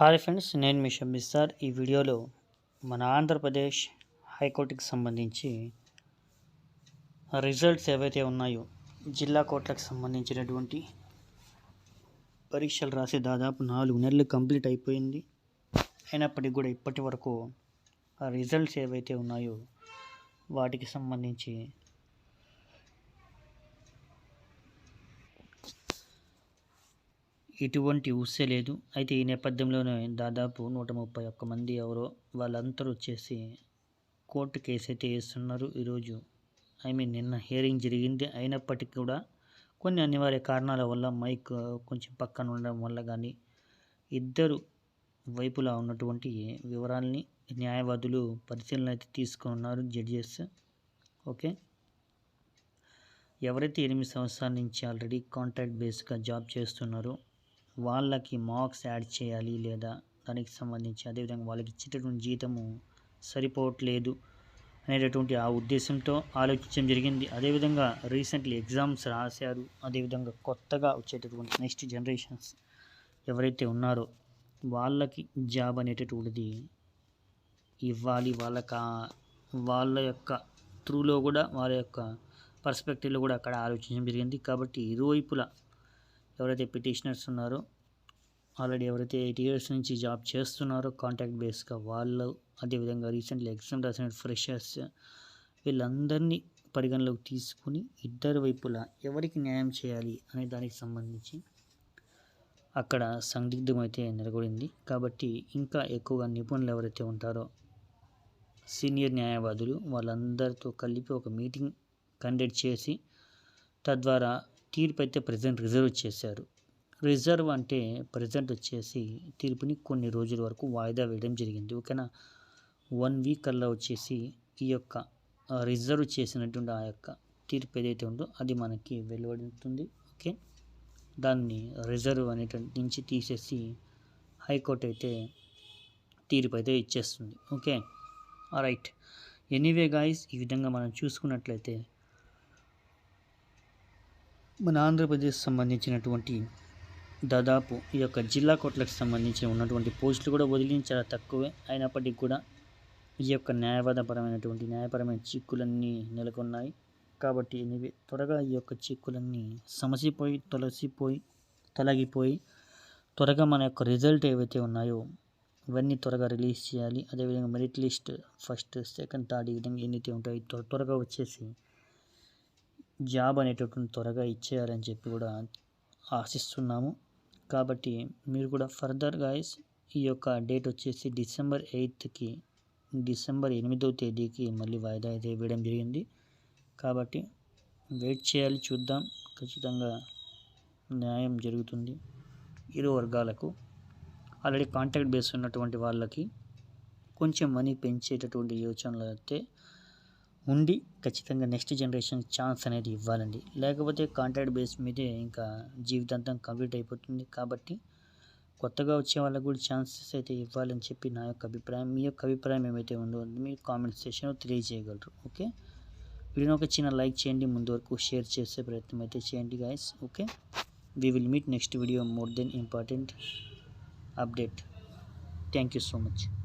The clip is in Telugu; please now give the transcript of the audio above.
హాయ్ ఫ్రెండ్స్ నేను మీ షబ్బీర్ సార్. ఈ వీడియోలో మన ఆంధ్రప్రదేశ్ హైకోర్టుకి సంబంధించి రిజల్ట్స్ ఏవైతే ఉన్నాయో జిల్లా కోర్టులకు సంబంధించినటువంటి పరీక్షలు రాసి దాదాపు నాలుగు నెలలు కంప్లీట్ అయిపోయింది. అయినప్పటికీ కూడా ఇప్పటి వరకు ఆ రిజల్ట్స్ ఏవైతే ఉన్నాయో వాటికి సంబంధించి ఎటువంటి ఊసే లేదు. అయితే ఈ నేపథ్యంలోనే దాదాపు నూట ముప్పై ఒక్క మంది ఎవరో వాళ్ళందరూ వచ్చేసి కోర్టు కేసు అయితే వేస్తున్నారు ఈరోజు. ఐ మీన్ నిన్న హియరింగ్ జరిగింది. అయినప్పటికీ కూడా కొన్ని అనివార్య కారణాల వల్ల మైక్ కొంచెం పక్కన ఉండడం వల్ల కానీ ఇద్దరు వైపులా ఉన్నటువంటి వివరాల్ని న్యాయవాదులు పరిశీలన అయితే తీసుకుని ఉన్నారు జడ్జెస్. ఓకే? ఎవరైతే ఎనిమిది సంవత్సరాల నుంచి ఆల్రెడీ కాంట్రాక్ట్ బేస్గా జాబ్ చేస్తున్నారో వాళ్ళకి మార్క్స్ యాడ్ చేయాలి లేదా దానికి సంబంధించి అదేవిధంగా వాళ్ళకి ఇచ్చేటటువంటి జీతము సరిపోవట్లేదు అనేటటువంటి ఆ ఉద్దేశంతో ఆలోచించడం జరిగింది. అదేవిధంగా రీసెంట్లీ ఎగ్జామ్స్ రాశారు. అదేవిధంగా కొత్తగా వచ్చేటటువంటి నెక్స్ట్ జనరేషన్స్ ఎవరైతే ఉన్నారో వాళ్ళకి జాబ్ అనేటటువంటిది ఇవ్వాలి. వాళ్ళకి వాళ్ళ యొక్క త్రూలో కూడా వాళ్ళ యొక్క పర్స్పెక్టివ్లో కూడా అక్కడ ఆలోచించడం జరిగింది. కాబట్టి ఇరువైపులా ఎవరైతే పిటిషనర్స్ ఉన్నారో ఆల్రెడీ ఎవరైతే ఎయిట్ ఇయర్స్ నుంచి జాబ్ చేస్తున్నారో కాంటాక్ట్ బేస్గా వాళ్ళు అదేవిధంగా రీసెంట్లీ ఎగ్జామ్ రాసిన ఫ్రెషర్స్ వీళ్ళందరినీ పరిగణలోకి తీసుకుని ఇద్దరు వైపులా ఎవరికి న్యాయం చేయాలి అనే దానికి సంబంధించి అక్కడ సందిగ్ధం అయితే నెలకొడింది కాబట్టి ఇంకా ఎక్కువగా నిపుణులు ఎవరైతే ఉంటారో సీనియర్ న్యాయవాదులు వాళ్ళందరితో కలిపి ఒక మీటింగ్ కండక్ట్ చేసి తద్వారా తీర్పు అయితే ప్రజెంట్ రిజర్వ్ చేశారు. రిజర్వ్ అంటే ప్రజెంట్ వచ్చేసి తీర్పుని కొన్ని రోజుల వరకు వాయిదా వేయడం జరిగింది. ఓకేనా? వన్ వీక్ అలా వచ్చేసి ఈ యొక్క రిజర్వ్ చేసినటువంటి ఆ యొక్క తీర్పు ఏదైతే ఉందో అది మనకి వెలువడుతుంది. ఓకే? దాన్ని రిజర్వ్ అనేటువంటి నుంచి తీసేసి హైకోర్టు అయితే తీర్పు అయితే ఇచ్చేస్తుంది. ఓకే? రైట్. ఎనీవే గాయస్ ఈ విధంగా మనం చూసుకున్నట్లయితే మన ఆంధ్రప్రదేశ్ సంబంధించినటువంటి దాదాపు ఈ యొక్క జిల్లా కోట్లకు సంబంధించి ఉన్నటువంటి పోస్టులు కూడా వదిలిన చాలా తక్కువే అయినప్పటికీ కూడా ఈ యొక్క న్యాయవాదపరమైనటువంటి న్యాయపరమైన చిక్కులన్నీ నెలకొన్నాయి. కాబట్టి ఇవి త్వరగా ఈ యొక్క చిక్కులన్నీ సమసిపోయి తొలసిపోయి తొలగిపోయి త్వరగా మన యొక్క రిజల్ట్ ఏవైతే ఉన్నాయో ఇవన్నీ త్వరగా రిలీజ్ చేయాలి. అదేవిధంగా merit list first second third ఈ విధంగా ఎన్నైతే త్వర త్వరగా వచ్చేసి జాబ్ అనేటటువంటి త్వరగా ఇచ్చేయాలని చెప్పి కూడా ఆశిస్తున్నాము. కాబట్టి మీరు కూడా ఫర్దర్ గాయస్ ఈ యొక్క డేట్ వచ్చేసి డిసెంబర్ ఎయిత్కి డిసెంబర్ ఎనిమిదవ తేదీకి మళ్ళీ వాయిదా అయితే వేయడం జరిగింది. కాబట్టి వెయిట్ చేయాలి చూద్దాం. ఖచ్చితంగా న్యాయం జరుగుతుంది ఇరు వర్గాలకు. ఆల్రెడీ కాంటాక్ట్ బేస్ ఉన్నటువంటి వాళ్ళకి కొంచెం మనీ పెంచేటటువంటి యోచనలు అయితే ఉండి ఖచ్చితంగా నెక్స్ట్ జనరేషన్ ఛాన్స్ అనేది ఇవ్వాలండి. లేకపోతే కాంట్రాక్ట్ బేస్ మీదే ఇంకా జీవితాంతం కంప్లీట్ అయిపోతుంది. కాబట్టి కొత్తగా వచ్చే వాళ్ళకు కూడా ఛాన్సెస్ అయితే ఇవ్వాలని చెప్పి నా యొక్క అభిప్రాయం. మీ యొక్క అభిప్రాయం ఏమైతే ఉందో మీరు కామెంట్ సెషన్లో తెలియజేయగలరు. ఓకే వీడియోని ఒక చిన్న లైక్ చేయండి. ముందు వరకు షేర్ చేసే ప్రయత్నం అయితే చేయండి guys okay we will meet next video more then important update thank you so much